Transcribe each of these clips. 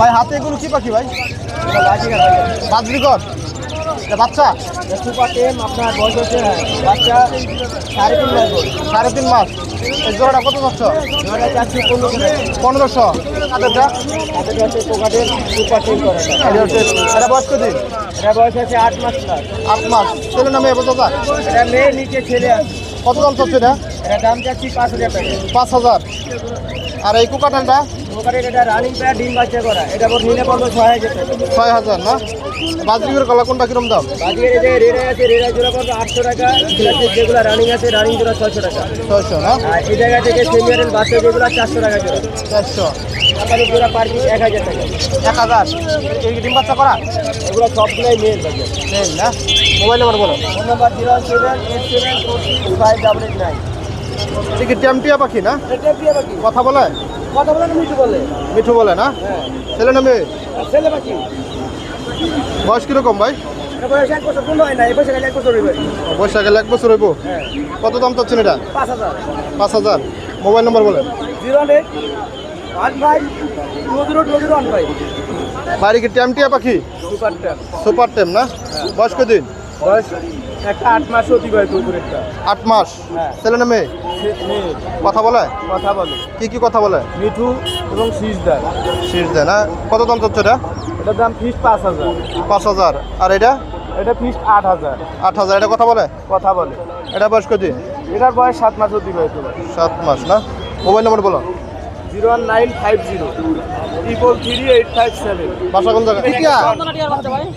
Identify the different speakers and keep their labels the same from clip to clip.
Speaker 1: ভাই হাতে এগুলো কি পাখি ভাই? বাজরিকর এটা বাচ্চা?
Speaker 2: সুপার টেম আপনার বয়স হচ্ছে বাচ্চা সাড়ে তিন মাস। বয়স
Speaker 1: সাড়ে তিন মাস। এই জোড়াটা কত যাচ্ছ
Speaker 2: করে
Speaker 1: পনেরোশো।
Speaker 2: হচ্ছে সুপার টেম করা
Speaker 1: এটা এটা বয়স কদিন
Speaker 2: এটা বয়স আছে আট মাস।
Speaker 1: আট মাস ছেলে নামে এবছর যাক
Speaker 2: এটা মেয়ে নিচে ছেলে আছে
Speaker 1: কত দাম চাচ্ছে এটা?
Speaker 2: এটা দাম চাচ্ছি পাঁচ হাজার টাকা।
Speaker 1: পাঁচ হাজার। আর এই কুকাটালটা?
Speaker 2: এটা রানিং প্যাড ডিম বাচ্চা করা। এটা ওর নিলে পড়বে ছয় হাজার
Speaker 1: ছয় হাজার না? বাজরিকের গলা কোনটা কিরম দাম?
Speaker 2: যে আছে জোড়া পড়বে আটশো টাকা যেগুলো রানিং আছে রানিং জোড়া ছয়শো টাকা।
Speaker 1: ছয়শো না?
Speaker 2: আর এই জায়গা থেকে বাচ্চা যেগুলো চারশো টাকা জোড়া।
Speaker 1: চারশো।
Speaker 2: আপনাদের জোড়া পার পিস এক হাজার টাকা।
Speaker 1: এক হাজার? এই ডিম বাচ্চা করা?
Speaker 2: এগুলো সবগুলোই মেয়ের বাচ্চা
Speaker 1: নেই না? মোবাইল নাম্বার বলো।
Speaker 2: Phone number zero seven eight seven four five double eight nine
Speaker 1: পাখি না? কথা বলে?
Speaker 2: কথা বলে মিঠু বলে?
Speaker 1: মিঠু বলে না?
Speaker 2: হ্যাঁ।
Speaker 1: ছেলে নামে
Speaker 2: আর ছেলে বাকি
Speaker 1: বয়স কীরকম ভাই?
Speaker 2: বয়স এক বছর পূর্ণ হয় না এই এক বছর হইবে।
Speaker 1: বৈশাখ এক বছর হইব?
Speaker 2: হ্যাঁ।
Speaker 1: কত দাম চাচ্ছেন এটা?
Speaker 2: পাঁচ হাজার।
Speaker 1: পাঁচ হাজার। মোবাইল নাম্বার বলেন।
Speaker 2: Zero eight one five two zero two zero one five.
Speaker 1: বাড়ি কি টেমটিয়া পাখি?
Speaker 2: সুপার
Speaker 1: টেম। না? বয়স কদিন
Speaker 2: বয়স একটা আট মাস অতিবাহিত কুকুরেরটা
Speaker 1: আট মাস?
Speaker 2: হ্যাঁ।
Speaker 1: ছেলে নামে
Speaker 2: মেয়ে?
Speaker 1: কথা বলে?
Speaker 2: কথা বলে।
Speaker 1: কি কি কথা বলে?
Speaker 2: মিঠু এবং শীষদার
Speaker 1: শীষ দেয় না কত দাম চাচ্ছে এটা?
Speaker 2: এটার দাম ফিস পাঁচ হাজার।
Speaker 1: পাঁচ হাজার। আর এটা?
Speaker 2: এটা ফিস আট হাজার।
Speaker 1: আট হাজার। এটা কথা বলে?
Speaker 2: কথা বলে।
Speaker 1: এটা বয়স কদিন
Speaker 2: এটার বয়স সাত মাস অতিবাহিত
Speaker 1: সাত মাস না? মোবাইল নাম্বার বলো।
Speaker 2: Zero one nine five zero. Triple three eight five seven
Speaker 1: বাসা কোন জায়গা টিকিয়া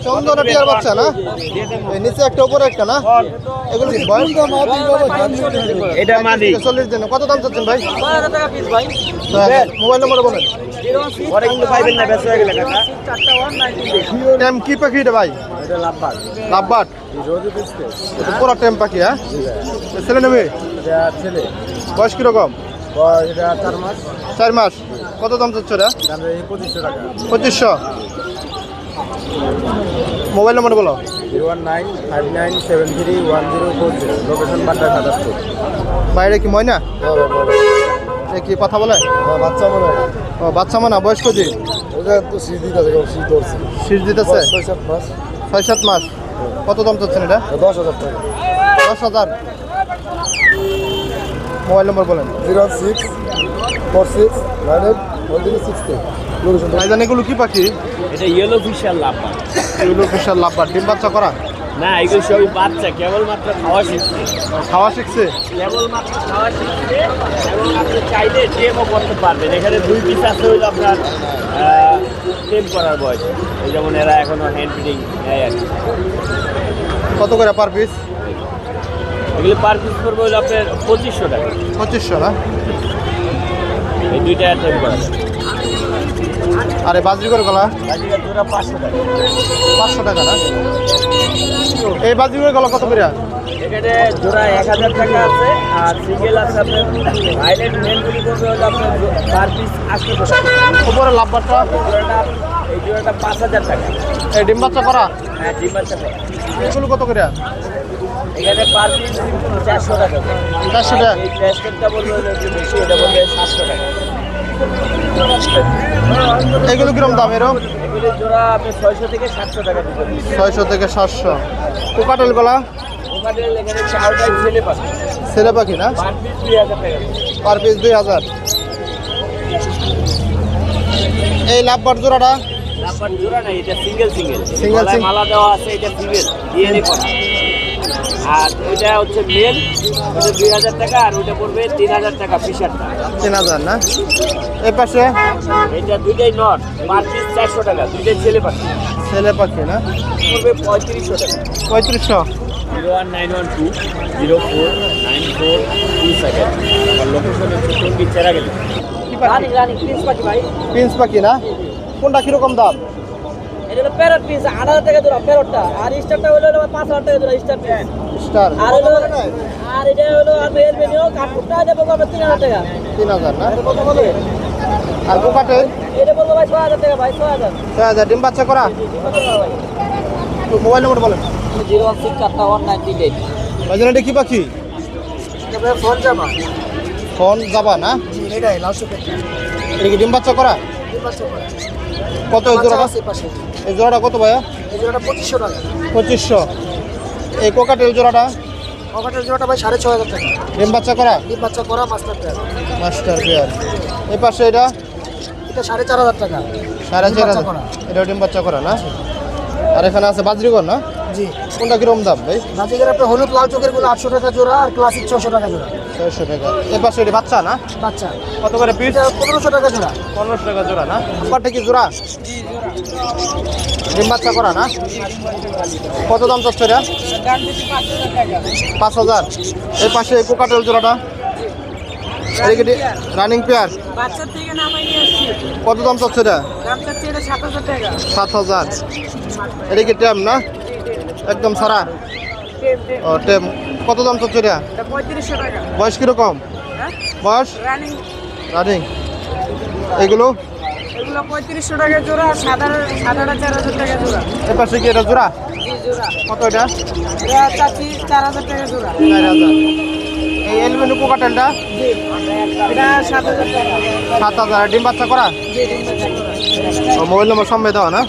Speaker 1: চন্দনা টিয়ার বাচ্চা না? নিচে একটা উপরে একটা না? এগুলো কি বয়স?
Speaker 2: এটা মাদি
Speaker 1: চল্লিশ দিন। কত দাম চাচ্ছেন ভাই?
Speaker 2: ছয় হাজার ভাই।
Speaker 1: মোবাইল নাম্বার বলেন।
Speaker 2: পরে কিন্তু পাইবেন না ব্যস্ত গেলে কাকা
Speaker 1: কি পাখি এটা ভাই? লাভবাট। পুরো পাখি হ্যাঁ? ছেলে নেবে?
Speaker 2: ছেলে।
Speaker 1: বয়স কীরকম?
Speaker 2: এটা চার মাস।
Speaker 1: চার মাস কত দাম চাচ্ছে এটা
Speaker 2: পঁচিশশো। টাকা
Speaker 1: পঁচিশশো মোবাইল নাম্বার বলো। বাইরে কি ময়না? কি কথা বলে?
Speaker 2: বাচ্চা মনে
Speaker 1: ও বাচ্চা মানা বয়স কদি শীষ দিতেছে।
Speaker 2: ছয় সাত মাস
Speaker 1: ছয় সাত মাস। কত দাম চাচ্ছেন এটা?
Speaker 2: দশ হাজার টাকা।
Speaker 1: দশ হাজার। মোবাইল নম্বর বলেন।
Speaker 2: Zero six four six nine eight one zero six three location
Speaker 1: ভাইজান এগুলো কি পাখি?
Speaker 3: এটা ইয়েলো ফিশার লাভ
Speaker 1: এগুলো বিশাল লাভবার ডিম বাচ্চা করা?
Speaker 3: না এগুলো সবই বাচ্চা কেবলমাত্র খাওয়া শিখছে।
Speaker 1: খাওয়া শিখছে?
Speaker 3: কেবলমাত্র খাওয়া শিখছে এবং আপনি চাইলে টেমও করতে পারবেন। এখানে দুই পিস আছে হইল আপনার টেম করার বয়স। এই যেমন এরা এখনও হ্যান্ড ফিডিং নেয় আর কি।
Speaker 1: কত করে পার পিস
Speaker 3: এগুলো পার পিস পড়বে হইল আপনার পঁচিশশো টাকা।
Speaker 1: পঁচিশশো না?
Speaker 3: এই দুইটা টেম করা
Speaker 1: আর বাজরি গলা?
Speaker 3: বাজিকার জোড়া পাঁচশো টাকা।
Speaker 1: পাঁচশো টাকা না? এই বাজরি গলা কত করে
Speaker 3: এখানে জোড়া এক হাজার টাকা আছে আর সিঙ্গেল আছে আপনার আইল্যান্ড মেনগুলি করবে হলো আপনার পার পিস আটশো টাকা।
Speaker 1: উপরে লাভবারটা
Speaker 3: এই জোড়াটা পাঁচ হাজার টাকা।
Speaker 1: এই ডিম বাচ্চা করা
Speaker 3: হ্যাঁ ডিম বাচ্চা করে।
Speaker 1: এগুলো কত করে?
Speaker 3: এখানে পার পিস চারশো টাকা করে।
Speaker 1: চারশো টাকা?
Speaker 3: এই হলো একটু বেশি এটা বলবে সাতশো টাকা।
Speaker 1: এগুলো কিরম দাম
Speaker 3: জোড়া আপনি ছয়শো থেকে সাতশো টাকা
Speaker 1: ছয়শো থেকে সাতশো। কোকাটেল গলা?
Speaker 3: ছেলে
Speaker 1: পাখি না?
Speaker 3: পার পিস দুই হাজার টাকা।
Speaker 1: পার পিস দুই হাজার। এই লাভবার জোড়াটা?
Speaker 3: জোড়া এটা সিঙ্গেল সিঙ্গেল
Speaker 1: single.
Speaker 3: মালা দেওয়া আছে এটা ফিমেল ডিএনএ করা আর ওইটা হচ্ছে মেল ওটা দুই হাজার টাকা আর ওইটা পড়বে তিন হাজার টাকা ফিশারটা
Speaker 1: তিন হাজার না? পাশে?
Speaker 3: এটা দুইটাই নট পার পিস চারশো টাকা দুইটাই ছেলে পাচ্ছে
Speaker 1: ছেলে পাখি না?
Speaker 3: পড়বে পঁয়ত্রিশশো টাকা।
Speaker 1: পঁয়ত্রিশশো।
Speaker 3: Zero one nine one two zero four nine four two seven আমার লোকেশন হচ্ছে টঙ্গি চেরা গেলে
Speaker 1: কি পাখি?
Speaker 4: রানি রানি প্রিন্স পাখি ভাই।
Speaker 1: পিন্স পাখি না? কোনটা কীরকম দাম?
Speaker 4: এটা হলো প্যারট পিস আট হাজার টাকা জোড়া প্যারটটা আর স্টারটা হলো হলো পাঁচ হাজার টাকা জোড়া স্টার পিস
Speaker 1: স্টার
Speaker 4: আর হলো আর এটা হলো আমি এর মেনিও কাঠপুরটা দেবো আমরা তিন হাজার টাকা।
Speaker 1: তিন হাজার না?
Speaker 4: এটা কত বলে
Speaker 1: আর কোকাটেল
Speaker 4: এটা বলব ভাই ছয় হাজার টাকা ভাই ছয় হাজার।
Speaker 1: ছয় হাজার। ডিম বাচ্চা করা? মোবাইল নম্বর বলেন।
Speaker 4: জিরো ওয়ান সিক্স চারটা ওয়ান নাইনটি এইট।
Speaker 1: ভাইজান এটা কি পাখি।
Speaker 2: ফোন যাবা
Speaker 1: ফোন যাবা না?
Speaker 2: এটাই লাস্ট
Speaker 1: এটা কি ডিম বাচ্চা করা।
Speaker 5: পাশে।
Speaker 1: এই জোড়াটা কত ভাইয়া?
Speaker 5: এই জোড়াটা পঁচিশশো টাকা।
Speaker 1: পঁচিশশো। এই কোকাটেল জোড়াটা?
Speaker 5: জোড়াটা ভাই সাড়ে ছ হাজার টাকা।
Speaker 1: ডিম বাচ্চা করা?
Speaker 5: ডিম বাচ্চা করা মাস্টার প্যাড
Speaker 1: মাস্টার পেয়ার। এই পাশে এটা?
Speaker 5: এটা সাড়ে চার হাজার টাকা।
Speaker 1: সাড়ে চার হাজার। এটা ডিম বাচ্চা করা না? আর এখানে আছে বাজরিগড় না?
Speaker 5: জি।
Speaker 1: কোনটা কিরম দাম ভাই?
Speaker 5: নাজিকের আপনার হলুদ লাল চোখেরগুলো আটশো টাকা জোড়া আর ক্লাসিক ছশো টাকা জোড়া।
Speaker 1: ছয়শো টাকা। এই পাশে এটা বাচ্চা না?
Speaker 5: বাচ্চা।
Speaker 1: কত করে পিস
Speaker 5: পনেরোশো টাকা জোড়া।
Speaker 1: পনেরোশো টাকা জোড়া না? ব্যাপারটা কি জোড়া? ডিম বাচ্চা করা না? কত দাম চাচ্ছে এটা? পাঁচ হাজার। এই পাশে এই কোকাটেল জোড়াটা? রানিং পেয়ার কত দাম চাচ্ছে এটা?
Speaker 4: টাকা।
Speaker 1: সাত হাজার। এটা কি ট্যাম না? একদম সারা? ও ট্যাম কত দাম এটা?
Speaker 4: টাকা।
Speaker 1: বয়স কীরকম?
Speaker 4: হ্যাঁ?
Speaker 1: বয়স?
Speaker 4: রানিং।
Speaker 1: এগুলো?
Speaker 4: পঁয়ত্রিশশো টাকা জোড়া চার হাজার টাকা জোড়া।
Speaker 1: এ কি এটা জোড়া? কত এটা?
Speaker 4: চার হাজার টাকা জোড়া।
Speaker 1: চার হাজার। এই এলমেনু কোকাটেলটা
Speaker 4: সাত হাজার
Speaker 1: ডিম বাচ্চা করা? মোবাইল নম্বর সামনে দেওয়া না?